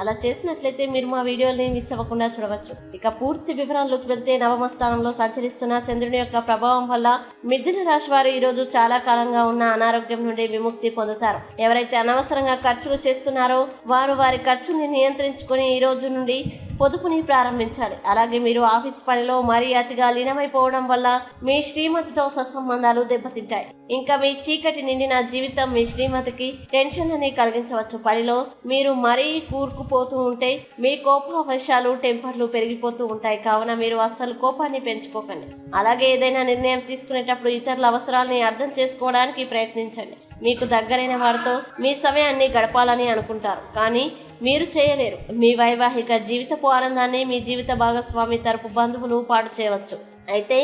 అలా చేసినట్లయితే మీరు మా వీడియోని మిస్ అవ్వకుండా చూడవచ్చు. ఇక పూర్తి వివరాల్లోకి వెళ్తే నవమ స్థానంలో సంచరిస్తున్న చంద్రుని యొక్క ప్రభావం వల్ల మిథున రాశి వారు ఈరోజు చాలా కాలంగా ఉన్న అనారోగ్యం నుండి విముక్తి పొందుతారు. ఎవరైతే అనవసరంగా ఖర్చులు చేస్తున్నారో వారు వారి ఖర్చుని నియంత్రించుకుని ఈ రోజు నుండి పొదుపుని ప్రారంభించాలి. అలాగే మీరు ఆఫీస్ పనిలో మరీ అతిగా లీనమైపోవడం వల్ల మీ శ్రీమతితో సత్సంబంధాలు దెబ్బతింటాయి. ఇంకా మీ చీకటి నిండిన జీవితం మీ శ్రీమతికి టెన్షన్లని కలిగించవచ్చు. పనిలో మీరు మరీ కూరుకుపోతూ ఉంటే మీ కోపావేశాలు టెంపర్లు పెరిగిపోతూ ఉంటాయి. కావున మీరు అస్సలు కోపాన్ని పెంచుకోకండి. అలాగే ఏదైనా నిర్ణయం తీసుకునేటప్పుడు ఇతరుల అవసరాలని అర్థం చేసుకోవడానికి ప్రయత్నించండి. మీకు దగ్గరైన వారితో మీ సమయాన్ని గడపాలని అనుకుంటారు. కానీ మీరు చేయలేరు. మీ వైవాహిక జీవితపు ఆనందాన్ని మీ జీవిత భాగస్వామి తరపు బంధువులు పాటు చేయవచ్చు. అయితే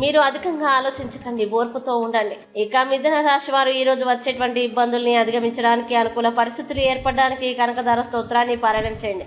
మీరు అధికంగా ఆలోచించకండి ఓర్పుతో ఉండండి. ఇక మిథున రాశి వారు ఈరోజు వచ్చేటువంటి ఇబ్బందుల్ని అధిగమించడానికి అనుకూల పరిస్థితులు ఏర్పడడానికి కనకదార స్తోత్రాన్ని పారాయణం చేయండి.